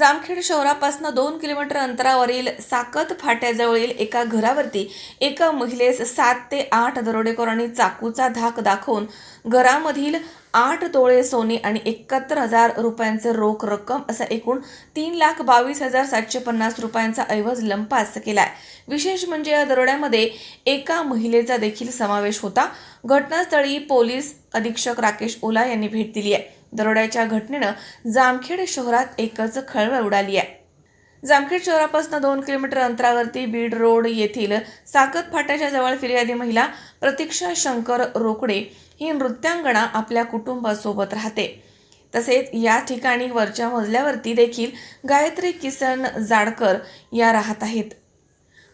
जामखेड शहरापासून दोन किलोमीटर अंतरावरील साकत फाट्याजवळील एका घरावरती एका महिलेस सात ते आठ दरोडेखोरांनी चाकूचा धाक दाखवून घरामधील आठ तोळे सोने आणि एकाहत्तर हजार रुपयांचे रोख रक्कम असा एकूण तीन लाख बावीस हजार सातशे पन्नास रुपयांचा ऐवज लंपास केलाय. विशेष म्हणजे या दरोड्यामध्ये एका महिलेचा देखील समावेश होता. घटनास्थळी पोलीस अधीक्षक राकेश ओला यांनी भेट दिली आहे. दरोड्याच्या घटनेनं जामखेड शहरात एकच खळबळ उडाली आहे. जामखेड शहरापासून दोन किलोमीटर अंतरावरती बीड रोड येथील साकत फाट्याच्या जवळ फिर्यादी महिला प्रतीक्षा शंकर रोकडे ही नृत्यांगणा आपल्या कुटुंबासोबत राहते. तसेच या ठिकाणी वरच्या मजल्यावरती देखील गायत्री किसन जाडकर या राहत आहेत.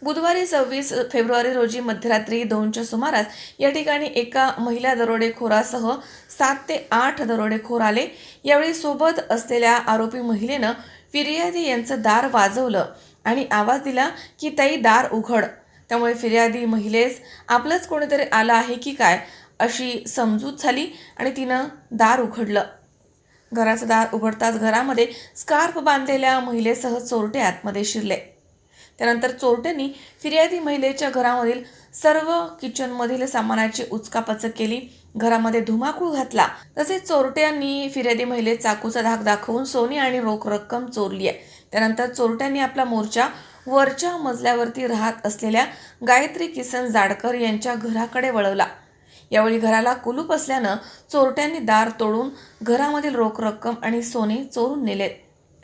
बुधवारी सव्वीस फेब्रुवारी रोजी मध्यरात्री दोनच्या सुमारास या ठिकाणी एका महिला दरोडेखोरासह सात ते आठ दरोडेखोर आले. यावेळी सोबत असलेल्या आरोपी महिलेनं फिर्यादी यांचं दार वाजवलं आणि आवाज दिला की ताई दार उघड. त्यामुळे फिर्यादी महिलेस आपलंच कोणीतरी आलं आहे की काय? अशी समजूत झाली आणि तिनं दार उघडलं. घराचं दार उघडताच घरामध्ये स्कार्फ बांधलेल्या महिलेसह चोरटे आतमध्ये शिरले. त्यानंतर चोरट्यांनी फिर्यादी महिलेच्या घरामधील सर्व किचनमधील सामानाची उचकापचक केली. घरामध्ये धुमाकूळ घातला. तसेच चोरट्यांनी फिर्यादी महिलेत चाकूचा धाक दाखवून सोने आणि रोख रक्कम चोरली आहे. त्यानंतर चोरट्यांनी आपला मोर्चा वरच्या मजल्यावरती राहत असलेल्या गायत्री किसन जाडकर यांच्या घराकडे वळवला. यावेळी घराला कुलूप असल्यानं चोरट्यांनी दार तोडून घरामधील रोख रक्कम आणि सोने चोरून नेलेत.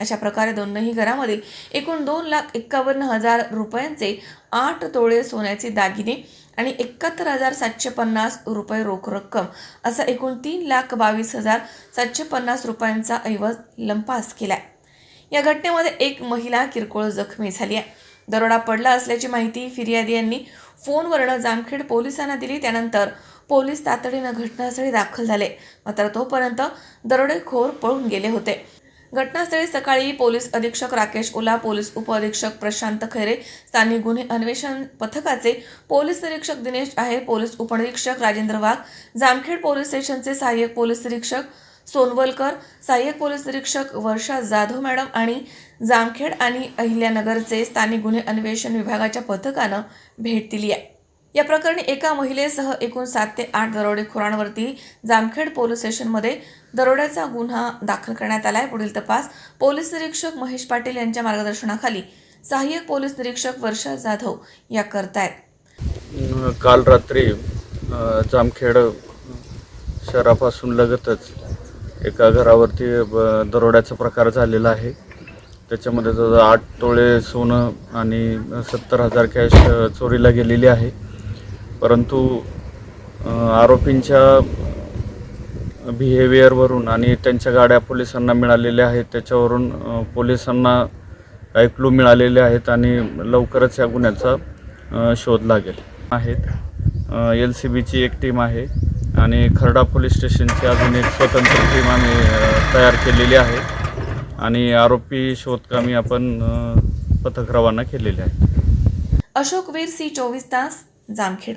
अशा प्रकारे दोनही घरामधील एकूण दोन लाख एक्कावन्न हजार रुपयांचे आठ तोळे सोन्याचे दागिने आणि एकाहत्तर हजार सातशे पन्नास रुपये रोख रक्कम असा एकूण तीन लाख बावीस हजार सातशे पन्नास रुपयांचा ऐवज लंपास केलाय. या घटनेमध्ये एक महिला किरकोळ जखमी झाली आहे. दरोडा पडला असल्याची माहिती फिर्यादी यांनी फोनवरनं जामखेड पोलिसांना दिली. त्यानंतर पोलीस तातडीनं घटनास्थळी दाखल झाले. मात्र तोपर्यंत दरोडेखोर पळून गेले होते. घटनास्थळी सकाळी पोलीस अधीक्षक राकेश ओला पोलीस उपअधीक्षक प्रशांत खैरे स्थानिक गुन्हे अन्वेषण पथकाचे पोलीस निरीक्षक दिनेश आहेर पोलीस उपनिरीक्षक राजेंद्र वाघ जामखेड पोलीस स्टेशनचे सहाय्यक पोलीस निरीक्षक सोनवलकर सहाय्यक पोलीस निरीक्षक वर्षा जाधव मॅडम आणि जामखेड आणि अहिल्यानगरचे स्थानिक गुन्हे अन्वेषण विभागाच्या पथकानं भेट दिली आहे. या प्रकरणी एका महिलेसह एकूण सात ते आठ दरोडेखोरांवरती जामखेड पोलीस स्टेशनमध्ये दरोड्याचा गुन्हा दाखल करण्यात आला आहे पुढील तपास पोलीस निरीक्षक महेश पाटील यांच्या मार्गदर्शनाखाली सहाय्यक पोलीस निरीक्षक वर्षा जाधव या करतायत. काल रात्री जामखेड शहरापासून लगतच एका घरावरती ब- दरोड्याचा प्रकार झालेला आहे. त्याच्यामध्ये जवळ आठ तोळे सोनं आणि सत्तर हजार कॅश चोरीला गेलेली आहे. परंतु आरोपींच्या बिहेवियरवरून आणि त्यांच्या गाड्या पोलिसांना मिळालेल्या आहेत त्याच्यावरून पोलिसांना काही क्लू मिळालेले आहेत आणि लवकरच या गुन्ह्याचा शोध लागेल. आहेत. एल सी बीची एक टीम आहे आणि खर्डा पोलीस स्टेशनची अजून एक स्वतंत्र टीम आम्ही तयार केलेली आहे आणि आरोपी शोधकामी आपण पथक रवाना केलेले आहे. अशोक वीर सी चोवीस तास जामखेड.